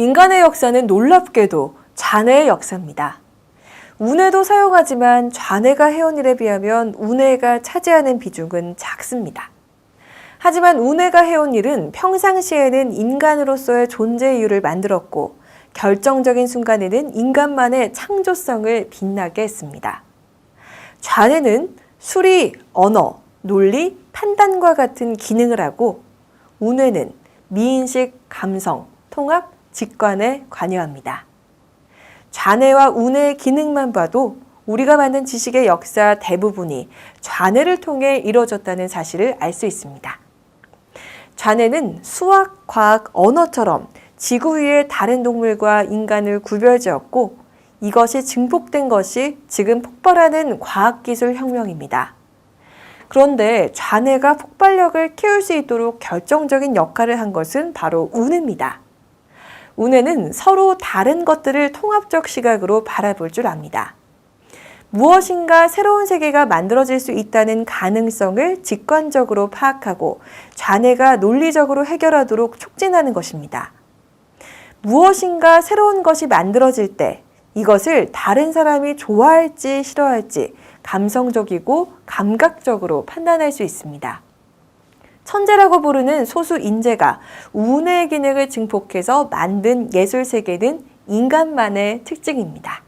인간의 역사는 놀랍게도 잔해의 역사입니다. 운해도 사용하지만 좌뇌가 해온 일에 비하면 운해가 차지하는 비중은 작습니다. 하지만 운해가 해온 일은 평상시에는 인간으로서의 존재 이유를 만들었고 결정적인 순간에는 인간만의 창조성을 빛나게 했습니다. 좌뇌는 수리, 언어, 논리, 판단과 같은 기능을 하고 운해는 미인식, 감성, 통합, 직관에 관여합니다. 좌뇌와 운해의 기능만 봐도 우리가 만든 지식의 역사 대부분이 좌뇌를 통해 이루어졌다는 사실을 알 수 있습니다. 좌뇌는 수학, 과학, 언어처럼 지구 위의 다른 동물과 인간을 구별지었고 이것이 증폭된 것이 지금 폭발하는 과학기술 혁명입니다. 그런데 좌뇌가 폭발력을 키울 수 있도록 결정적인 역할을 한 것은 바로 운해입니다. 운해는 서로 다른 것들을 통합적 시각으로 바라볼 줄 압니다. 무엇인가 새로운 세계가 만들어질 수 있다는 가능성을 직관적으로 파악하고 좌뇌가 논리적으로 해결하도록 촉진하는 것입니다. 무엇인가 새로운 것이 만들어질 때 이것을 다른 사람이 좋아할지 싫어할지 감성적이고 감각적으로 판단할 수 있습니다. 천재라고 부르는 소수 인재가 운의 기능을 증폭해서 만든 예술 세계는 인간만의 특징입니다.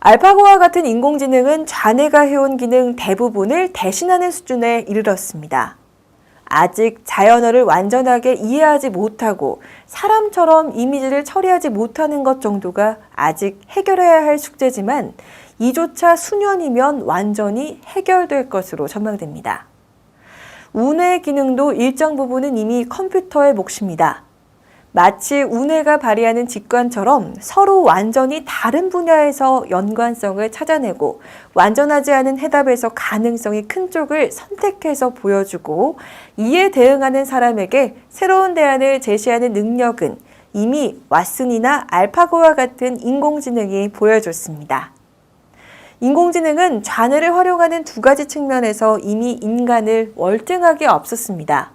알파고와 같은 인공지능은 좌뇌가 해온 기능 대부분을 대신하는 수준에 이르렀습니다. 아직 자연어를 완전하게 이해하지 못하고 사람처럼 이미지를 처리하지 못하는 것 정도가 아직 해결해야 할 숙제지만 이조차 수년이면 완전히 해결될 것으로 전망됩니다. 운해 기능도 일정 부분은 이미 컴퓨터의 몫입니다. 마치 운해가 발휘하는 직관처럼 서로 완전히 다른 분야에서 연관성을 찾아내고 완전하지 않은 해답에서 가능성이 큰 쪽을 선택해서 보여주고 이에 대응하는 사람에게 새로운 대안을 제시하는 능력은 이미 왓슨이나 알파고와 같은 인공지능이 보여줬습니다. 인공지능은 좌뇌를 활용하는 두 가지 측면에서 이미 인간을 월등하게 앞섰습니다.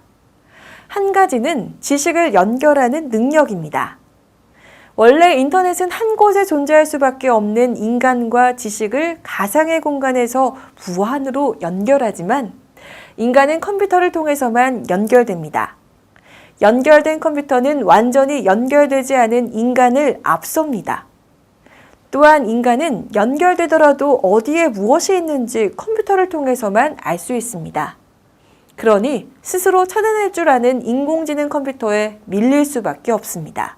한 가지는 지식을 연결하는 능력입니다. 원래 인터넷은 한 곳에 존재할 수밖에 없는 인간과 지식을 가상의 공간에서 무한으로 연결하지만 인간은 컴퓨터를 통해서만 연결됩니다. 연결된 컴퓨터는 완전히 연결되지 않은 인간을 앞섭니다. 또한 인간은 연결되더라도 어디에 무엇이 있는지 컴퓨터를 통해서만 알 수 있습니다. 그러니 스스로 찾아낼 줄 아는 인공지능 컴퓨터에 밀릴 수밖에 없습니다.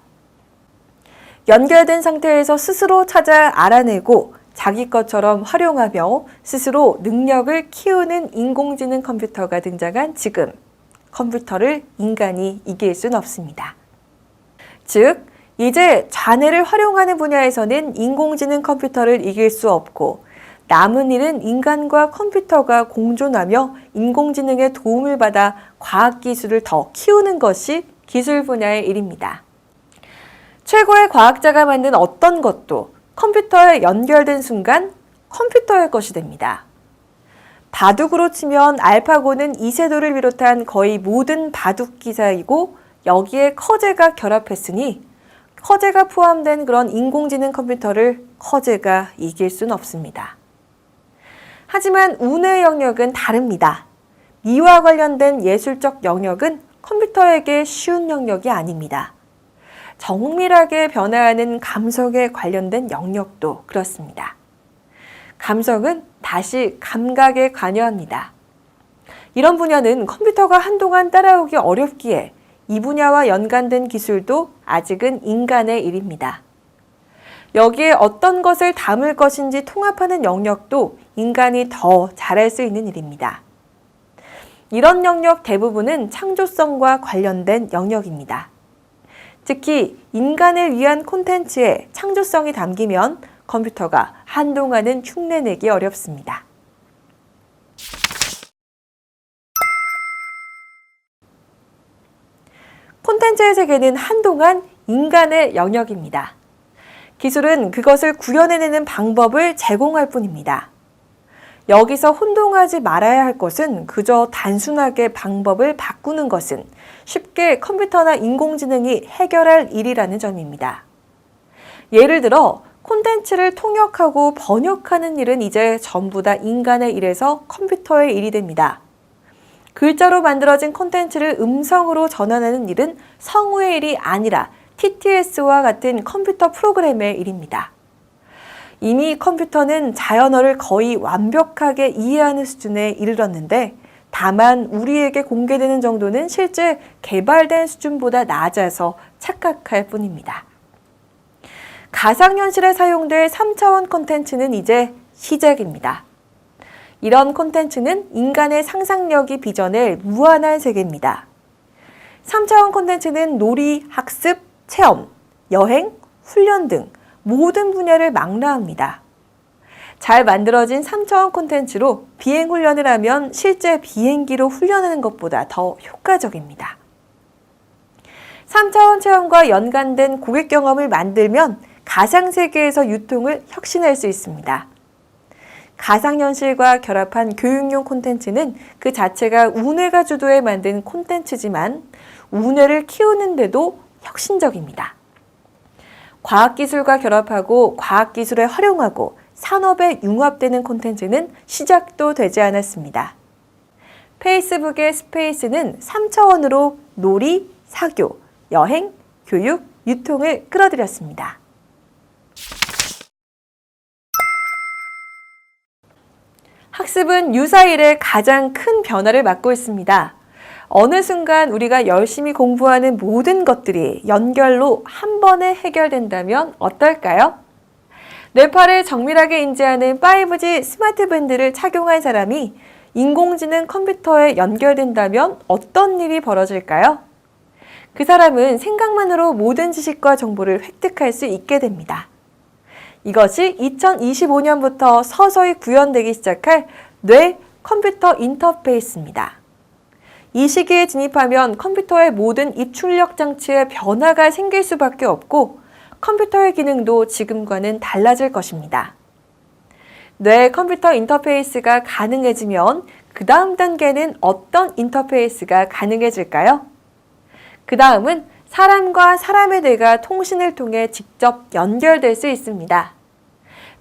연결된 상태에서 스스로 찾아 알아내고 자기 것처럼 활용하며 스스로 능력을 키우는 인공지능 컴퓨터가 등장한 지금 컴퓨터를 인간이 이길 순 없습니다. 즉, 이제 자뇌를 활용하는 분야에서는 인공지능 컴퓨터를 이길 수 없고 남은 일은 인간과 컴퓨터가 공존하며 인공지능의 도움을 받아 과학기술을 더 키우는 것이 기술 분야의 일입니다. 최고의 과학자가 만든 어떤 것도 컴퓨터에 연결된 순간 컴퓨터의 것이 됩니다. 바둑으로 치면 알파고는 이세돌을 비롯한 거의 모든 바둑 기사이고 여기에 커제가 결합했으니 커제가 포함된 그런 인공지능 컴퓨터를 커제가 이길 수는 없습니다. 하지만 운의 영역은 다릅니다. 미와 관련된 예술적 영역은 컴퓨터에게 쉬운 영역이 아닙니다. 정밀하게 변화하는 감성에 관련된 영역도 그렇습니다. 감성은 다시 감각에 관여합니다. 이런 분야는 컴퓨터가 한동안 따라오기 어렵기에 이 분야와 연관된 기술도 아직은 인간의 일입니다. 여기에 어떤 것을 담을 것인지 통합하는 영역도 인간이 더 잘할 수 있는 일입니다. 이런 영역 대부분은 창조성과 관련된 영역입니다. 특히 인간을 위한 콘텐츠에 창조성이 담기면 컴퓨터가 한동안은 흉내내기 어렵습니다. 콘텐츠의 세계는 한동안 인간의 영역입니다. 기술은 그것을 구현해내는 방법을 제공할 뿐입니다. 여기서 혼동하지 말아야 할 것은 그저 단순하게 방법을 바꾸는 것은 쉽게 컴퓨터나 인공지능이 해결할 일이라는 점입니다. 예를 들어 콘텐츠를 통역하고 번역하는 일은 이제 전부 다 인간의 일에서 컴퓨터의 일이 됩니다. 글자로 만들어진 콘텐츠를 음성으로 전환하는 일은 성우의 일이 아니라 TTS와 같은 컴퓨터 프로그램의 일입니다. 이미 컴퓨터는 자연어를 거의 완벽하게 이해하는 수준에 이르렀는데 다만 우리에게 공개되는 정도는 실제 개발된 수준보다 낮아서 착각할 뿐입니다. 가상현실에 사용될 3차원 콘텐츠는 이제 시작입니다. 이런 콘텐츠는 인간의 상상력이 빚어낼 무한한 세계입니다. 3차원 콘텐츠는 놀이, 학습, 체험, 여행, 훈련 등 모든 분야를 망라합니다. 잘 만들어진 3차원 콘텐츠로 비행 훈련을 하면 실제 비행기로 훈련하는 것보다 더 효과적입니다. 3차원 체험과 연관된 고객 경험을 만들면 가상세계에서 유통을 혁신할 수 있습니다. 가상현실과 결합한 교육용 콘텐츠는 그 자체가 운해가 주도해 만든 콘텐츠지만 운해를 키우는데도 혁신적입니다. 과학기술과 결합하고 과학기술에 활용하고 산업에 융합되는 콘텐츠는 시작도 되지 않았습니다. 페이스북의 스페이스는 3차원으로 놀이, 사교, 여행, 교육, 유통을 끌어들였습니다. 학습은 유사일의 가장 큰 변화를 맞고 있습니다. 어느 순간 우리가 열심히 공부하는 모든 것들이 연결로 한 번에 해결된다면 어떨까요? 뇌파를 정밀하게 인지하는 5G 스마트 밴드를 착용한 사람이 인공지능 컴퓨터에 연결된다면 어떤 일이 벌어질까요? 그 사람은 생각만으로 모든 지식과 정보를 획득할 수 있게 됩니다. 이것이 2025년부터 서서히 구현되기 시작할 뇌 컴퓨터 인터페이스입니다. 이 시기에 진입하면 컴퓨터의 모든 입출력 장치에 변화가 생길 수밖에 없고 컴퓨터의 기능도 지금과는 달라질 것입니다. 뇌 컴퓨터 인터페이스가 가능해지면 그 다음 단계는 어떤 인터페이스가 가능해질까요? 그 다음은 사람과 사람의 뇌가 통신을 통해 직접 연결될 수 있습니다.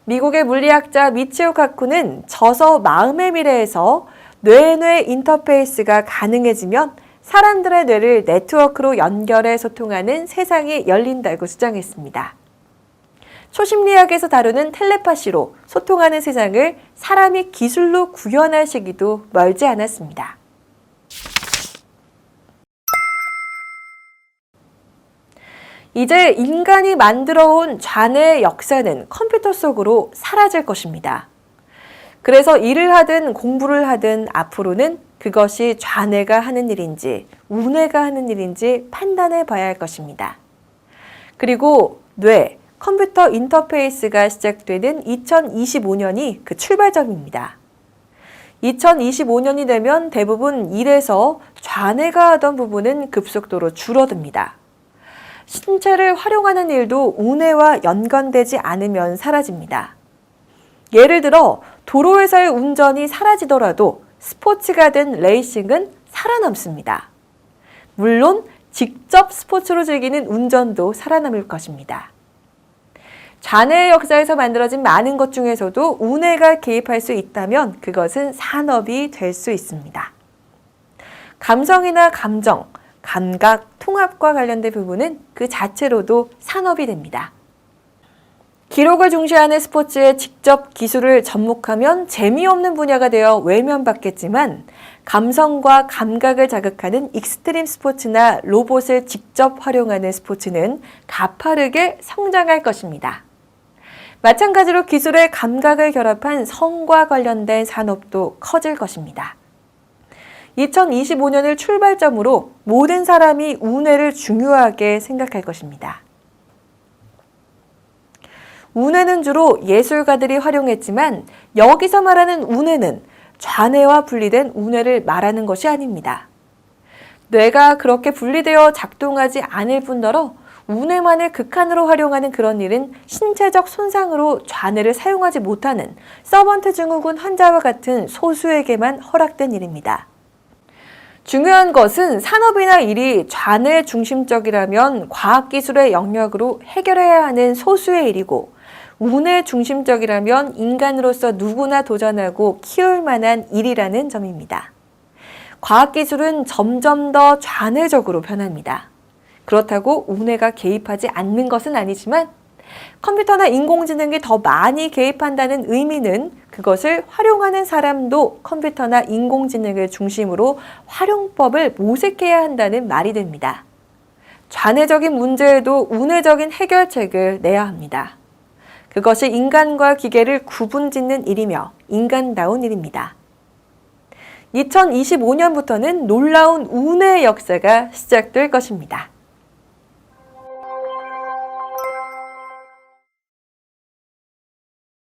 미국의 물리학자 미치오 카쿠는 저서 마음의 미래에서 뇌뇌 인터페이스가 가능해지면 사람들의 뇌를 네트워크로 연결해 소통하는 세상이 열린다고 주장했습니다. 초심리학에서 다루는 텔레파시로 소통하는 세상을 사람이 기술로 구현할 시기도 멀지 않았습니다. 이제 인간이 만들어온 좌뇌의 역사는 컴퓨터 속으로 사라질 것입니다. 그래서 일을 하든 공부를 하든 앞으로는 그것이 좌뇌가 하는 일인지 우뇌가 하는 일인지 판단해 봐야 할 것입니다. 그리고 뇌, 컴퓨터 인터페이스가 시작되는 2025년이 그 출발점입니다. 2025년이 되면 대부분 일에서 좌뇌가 하던 부분은 급속도로 줄어듭니다. 신체를 활용하는 일도 우뇌와 연관되지 않으면 사라집니다. 예를 들어 도로에서의 운전이 사라지더라도 스포츠가 된 레이싱은 살아남습니다. 물론 직접 스포츠로 즐기는 운전도 살아남을 것입니다. 잔해의 역사에서 만들어진 많은 것 중에서도 운해가 개입할 수 있다면 그것은 산업이 될 수 있습니다. 감성이나 감정, 감각, 통합과 관련된 부분은 그 자체로도 산업이 됩니다. 기록을 중시하는 스포츠에 직접 기술을 접목하면 재미없는 분야가 되어 외면받겠지만 감성과 감각을 자극하는 익스트림 스포츠나 로봇을 직접 활용하는 스포츠는 가파르게 성장할 것입니다. 마찬가지로 기술의 감각을 결합한 성과 관련된 산업도 커질 것입니다. 2025년을 출발점으로 모든 사람이 운해를 중요하게 생각할 것입니다. 운해는 주로 예술가들이 활용했지만 여기서 말하는 운해는 좌뇌와 분리된 운해를 말하는 것이 아닙니다. 뇌가 그렇게 분리되어 작동하지 않을 뿐더러 운해만을 극한으로 활용하는 그런 일은 신체적 손상으로 좌뇌를 사용하지 못하는 서번트 증후군 환자와 같은 소수에게만 허락된 일입니다. 중요한 것은 산업이나 일이 좌뇌 중심적이라면 과학기술의 영역으로 해결해야 하는 소수의 일이고 운의 중심적이라면 인간으로서 누구나 도전하고 키울 만한 일이라는 점입니다. 과학기술은 점점 더 좌뇌적으로 변합니다. 그렇다고 운해가 개입하지 않는 것은 아니지만 컴퓨터나 인공지능이 더 많이 개입한다는 의미는 그것을 활용하는 사람도 컴퓨터나 인공지능을 중심으로 활용법을 모색해야 한다는 말이 됩니다. 좌뇌적인 문제에도 운해적인 해결책을 내야 합니다. 그것이 인간과 기계를 구분 짓는 일이며 인간다운 일입니다. 2025년부터는 놀라운 운의 역사가 시작될 것입니다.